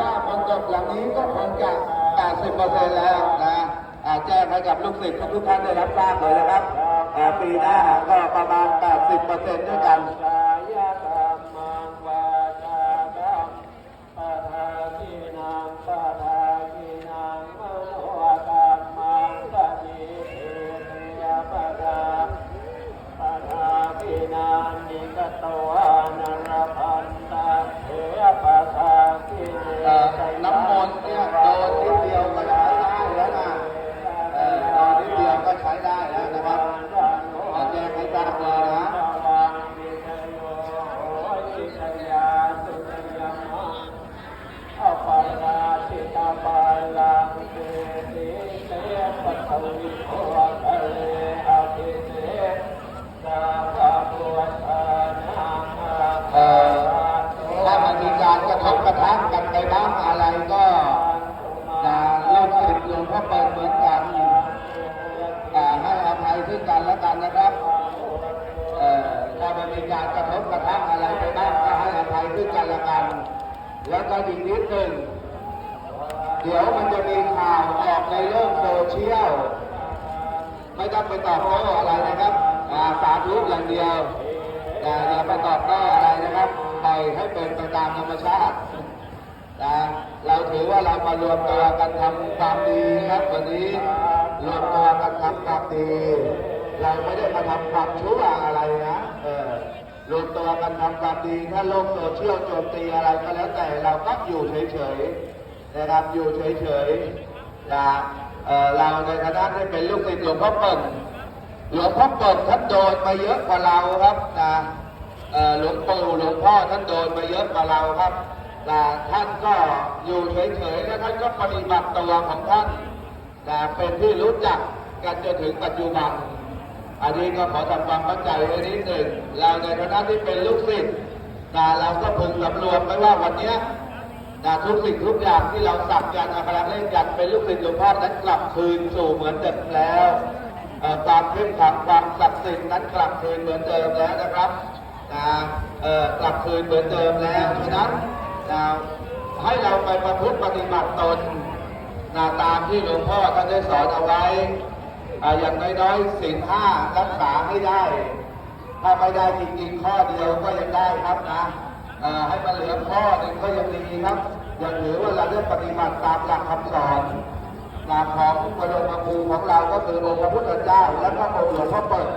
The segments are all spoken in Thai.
ว่าคนจบหลังนี้ก็คงจะ 80%แล้วนะอ่าแจ้งให้กับลูกศิษย์ทุกท่านได้รับทราบเลยนะครับอ่าปีหน้าก็ประมาณ 80% ถ้ามันมีการกระทบกระทั่งกันไปบ้างอะไรก็นะลูกศิษย์หลวงพ่อเปิดเหมือนกันอ่ให้อภัยซึ่งกันและกันนะครับถ้ามันมีการกระทบกระทั่งอะไรไปบ้างก็ให้อภัยซึ่งกันและกัน แล้วก็อีกนิดหนึ่ง เดี๋ยวมันจะมีข่าวออกในโลกโซเชียล ไม่ต้องไปตอบโต้อะไรนะครับสาธุอย่างเดียวอย่าอย่าไปตอบโต้อะไรนะครับปล่อยให้เป็นไปตามธรรมชาตินะเราถือว่าเรามารวมตัวกันทำความดีครับวันนี้รวมตัวกันทำความดี เราไม่ได้มาทำความชั่วอะไรนะเออรวมตัวกันทำความดีถ้าโลกโซเชียลโจมตีอะไรก็แล้วแต่เราก็อยู่เฉยๆ นะครับอยู่เฉยๆนะเอ่เราในฐานะที่เป็นลูกศิษย์หลวงพ่อเปิ่นหลวงพ่อเปิ่นท่านโดนมาเยอะกว่าเราครับนะเอ่อหลวงปู่หลวงพ่อท่านโดนมาเยอะกว่าเราครับนะท่านก็อยู่เฉยๆและท่านก็ปฏิบัติตัวของท่านนะเป็นที่รู้จักกันจนถึงปัจจุบัน อันนี้ก็ขอทำความเข้าใจไว้นิดหนึ่งเราในฐานะที่เป็นลูกศิษย์นะเราก็พึงสำรวมไว้ว่าวันนี้ นะทุกสิ่งทุกอย่างที่เราสักยันอัคระเล่นยันเป็นลูกศิษย์หลวงพ่อนั้นกลับคืนสู่เหมือนเดิมแล้วความเข้มขังความศักดิ์สิทธิ์นั้นกลับคืนเหมือนเดิมแล้วนะครับนะกลับคืนเหมือนเดิมแล้วฉะนั้นนะให้เราไปประพฤติปฏิบัติตนนะตามที่หลวงพ่อท่านได้สอนเอาไว้ อย่างน้อยๆสิ่งห้ารักษาให้ได้ ถ้าไม่ได้จริงๆข้อเดียวก็ยังได้ครับนะ ให้มันเหลือข้อหนึ่งก็ยังดีครับยังถือว่าเราได้ปฏิบัติตามหลักคำสอนหลักของบรมครูของเราก็คือองค์พระพุทธเจ้า และก็องค์หลวงพ่อเปิด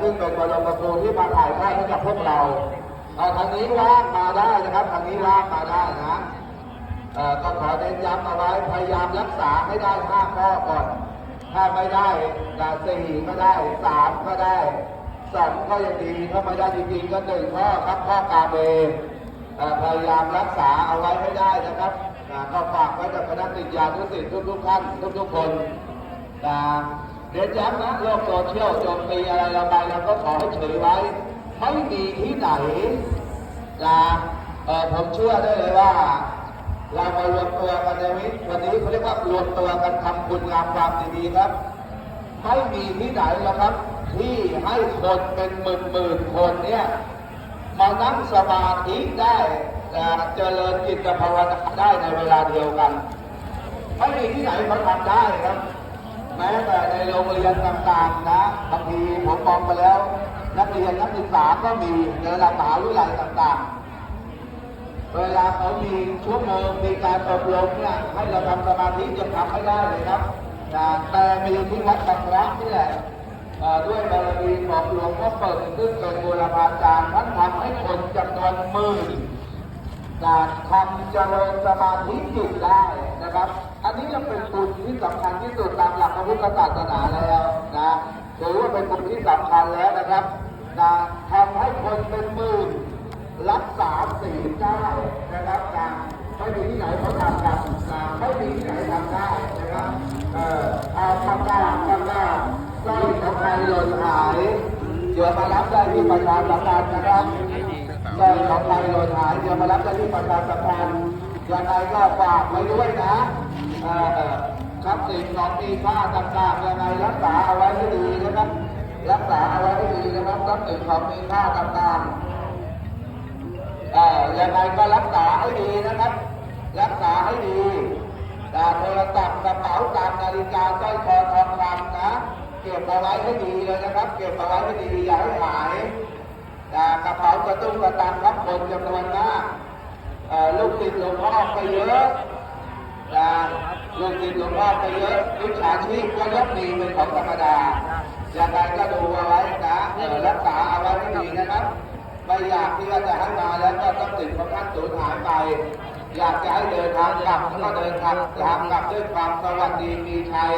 ซึ่งเป็นบรมครูที่มาถ่ายทอดให้กับพวกเราอ่าทางนี้ว่างมาได้นะครับทางนี้ว่างมาได้นะก็ขอเน้นย้ำเอาไว้พยายามรักษาให้ได้ห้าข้อก่อน ถ้าไม่ได้ดาสี่ก็ได้สามก็ได้ สองก็ยังดีถ้าไม่ได้จริงๆก็หนึ่งข้อครับข้อกาเมพยายามรักษาเอาไว้ให้ได้นะครับก็ฝากไว้กับคณะติดยาทุกสิ่งทุกๆท่านทุกๆคนนะเน้นย้ำนะโลกโซเชียลโจมตีอะไรเราไปเราก็ขอให้เฉยไว้ ไม่มีที่ไหนนะเออผมเชื่อได้เลยว่า เรามารวมตัวกันในวิวันนี้เขาเรียกว่ารวมตัวกันทำบุญงามความดีครับ ไม่มีที่ไหนหรอกครับ ที่ให้คนเป็นหมื่นหมื่นๆคนเนี่ยมานั่งสมาธิได้นะเจริญจิตภาวนาได้ในเวลาเดียวกันไม่มีที่ไหนเขาทำได้ครับ แม้แต่ในโรงเรียนต่างๆนะบางทีผมมองไปแล้ว นักเรียนนักศึกษาก็มีในระดับมหาวิทยาลัยต่างๆ เวลาเขามีชั่วโมงมีการอบรมเนี่ยให้เราทำสมาธิจะทำให้ได้เลยครับแต่มีที่วัดบางรักนี่แหละ ด้วยบารมีของหลวงพ่อเปิดซึ่งเป็นบูรพาจารย์ท่านทำให้คนจำนวนหมื่นการทำเจริญสมาธิจิตได้นะครับ อันนี้ยังเป็นบุญที่สำคัญที่สุดตามหลักพระพุทธศาสนาแล้วนะถือว่าเป็นบุญที่สำคัญแล้วนะครับนะทำให้คนเป็นหมื่นรักษาศีลได้นะครับนะไม่มีที่ไหนเขาทำกันนะไม่มีที่ไหนทำได้นะครับ เอ่อทำได้ทำได้ สร้อยของใครหล่นหายเดี๋ยวมารับได้ที่ประชาสัมพันธ์นะครับสร้อยของใครหล่นหายเดี๋ยวมารับได้ที่ประชาสัมพันธ์ยังไงก็ฝากไว้ด้วยนะเอ่อทรัพย์สินของมีค่าต่างๆยังไงรักษาเอาไว้ให้ดีนะครับ รักษาเอาไว้ให้ดีนะครับทรัพย์สินของมีค่าต่างๆยังไงก็รักษาให้ดีนะครับ รักษาให้ดีอ่าโทรศัพท์กระเป๋าตังค์นาฬิกาสร้อยคอทองคำนะ เก็บเอาไว้ให้ดีเลยนะครับ เก็บเอาไว้ให้ดีอย่าให้หายกระเป๋ากระตุ้งกระตังครับคนจำนวนมากลูกศิษย์หลวงพ่อไปเยอะลูกศิษย์หลวงพ่อไปเยอะวิชาชีพก็ยกดีเป็นของธรรมดาอย่างไรก็ดูเอาไว้นะรักษาเอาไว้ให้ดีนะครับไม่อยากที่ว่าจะให้มาแล้วก็ต้องติดประกันสูญหายไป อยากจะให้เดินทางกลับก็เดินทางทางกลับด้วยความสวัสดีมีชัย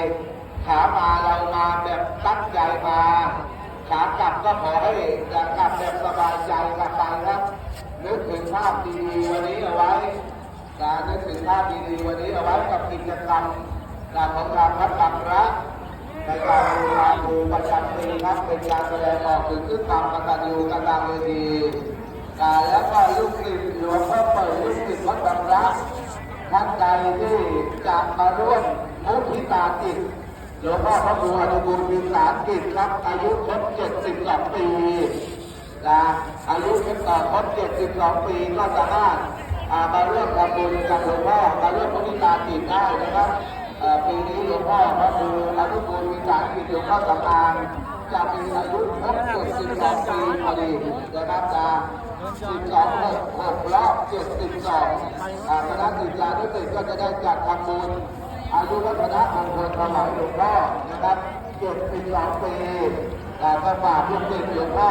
ขามาเรามาแบบตั้งใจมาขากลับก็ขอให้จะกลับแบบสบายใจกลับไปครับนึกถึงภาพดีๆวันนี้เอาไว้นะนึกถึงภาพดีๆวันนี้เอาไว้กับกิจกรรมการของการพัฒนาพระในการบูชาบูประจำปีครับเป็นการแสดงออกถึงซึ่งความกตัญญูกตเวทีอ่าแล้วก็ลูกศิษย์หลวงพ่อเปิดลูกศิษย์วัดบางรักท่านใดที่จะมาร่วมมุทิตาจิต หลวงพ่อพระครูอนุกูลมีสารกิจครับ อายุครบ72 ปีนะอายุครบต่อครบ72 ปีก็สามารถอามาร่วมทำบุญกับหลวงพ่อมาร่วมมุทิตาจิตได้นะครับปีนี้หลวงพ่อพระครูอนุกูลมีสารกิจหลวงพ่อสำอางจะมีอายุครบ72 ปีพอดีนะครับจะ12หกหกรอบ72อ่าคณะศิษยานุศิษย์ก็จะได้จัดทำบุญ อายุวัฒนะมงคลถวายหลวงพ่อนะครับ72ปีอ่าก็ฝากลูกศิษย์หลวงพ่อ